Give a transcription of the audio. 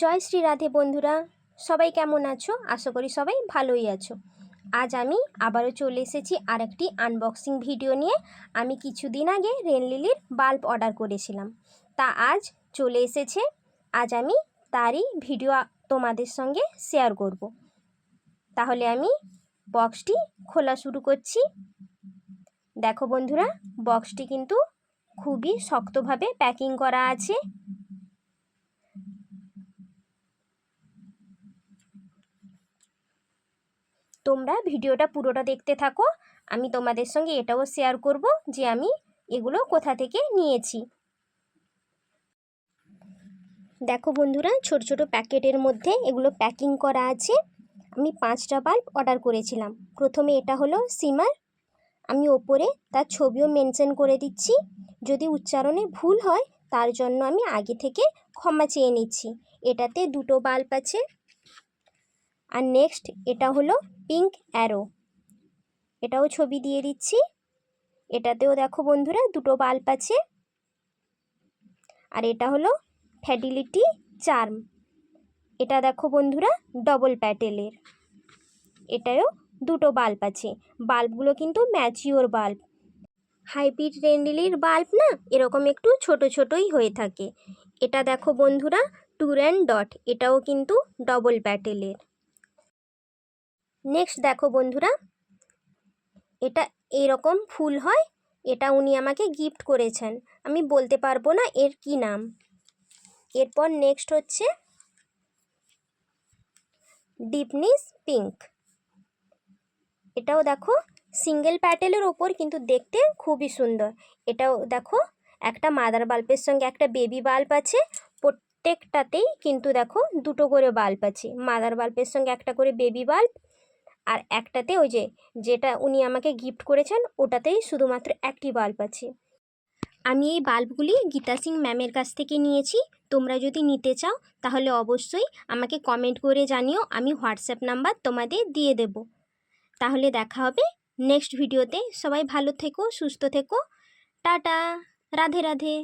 জয় শ্রী রাধে বন্ধুরা, সবাই কেমন আছো? আশা করি সবাই ভালোই আছো। আজ আমি আবারও চলে এসেছি আর একটি আনবক্সিং ভিডিও নিয়ে। আমি কিছুদিন আগে রেনলিলির বাল্ব অর্ডার করেছিলাম। তা আজ চলে এসেছে। আজ আমি তারই ভিডিও তোমাদের সঙ্গে শেয়ার করব। তাহলে আমি বক্সটি খোলা শুরু করছি। দেখো বন্ধুরা বক্সটি কিন্তু খুবই শক্তভাবে প্যাকিং করা আছে। তোমরা ভিডিওটা পুরোটা দেখতে থাকো। আমি তোমাদের সঙ্গে এটাও শেয়ার করব যে আমি এগুলো কোথা থেকে নিয়েছি। দেখো বন্ধুরা, ছোট ছোট প্যাকেটের মধ্যে এগুলো প্যাকিং করা আছে। আমি পাঁচটা বাল্ব অর্ডার করেছিলাম। প্রথমে এটা হলো সিমার আমি ওপরে তার ছবিও মেনশন করে দিচ্ছি। যদি উচ্চারণে ভুল হয়, তার জন্য আমি আগে থেকে ক্ষমা চেয়ে নিচ্ছি। এটাতে দুটো বাল্ব আছে। আর নেক্সট এটা হলো পিঙ্ক অ্যারো এটাও ছবি দিয়ে দিচ্ছি। এটাতেও দেখো বন্ধুরা দুটো বাল্ব আছে। আর এটা হলো ফ্যাডিলিটি চার্ম এটা দেখো বন্ধুরা ডবল প্যাটেলের এটাও দুটো বাল্ব আছে। বাল্বগুলো কিন্তু ম্যাচিওর বাল্ব হাইব্রিড রেন্ডেলির বাল্ব না, এরকম একটু ছোট ছোটই হয়ে থাকে। এটা দেখো বন্ধুরা টুর অ্যান্ড ডট এটাও কিন্তু ডবল প্যাটেলের নেক্সট দেখো বন্ধুরা, এটা এরকম ফুল হয়, এটা উনি আমাকে গিফট করেছেন। আমি বলতে পারব না এর কি নাম। এরপর নেক্সট হচ্ছে ডিপনিস পিঙ্ক এটাও দেখো সিঙ্গেল প্যাটেলের ওপর কিন্তু দেখতে খুবই সুন্দর। এটাও দেখো, একটা মাদার বাল্বের সঙ্গে একটা বেবি বাল্ব আছে, প্রত্যেকটাতেই কিন্তু দেখো দুটো করে বাল্ব আছে। মাদার বাল্বের সঙ্গে একটা করে বেবি বাল্ব আর একটাতে ওই যে, যেটা উনি আমাকে গিফট করেছেন, ওটাতেই শুধুমাত্র একটি বাল্ব আছে। আমি এই বাল্বগুলি গীতা সিং ম্যামের কাছ থেকে নিয়েছি, তোমরা যদি নিতে চাও, তাহলে অবশ্যই আমাকে কমেন্ট করে জানিও, আমি হোয়াটসঅ্যাপ নাম্বার তোমাদের দিয়ে দেব। তাহলে দেখা হবে নেক্সট ভিডিওতে সবাই ভালো থেকো, সুস্থ থেকো। টাটা, রাধে রাধে।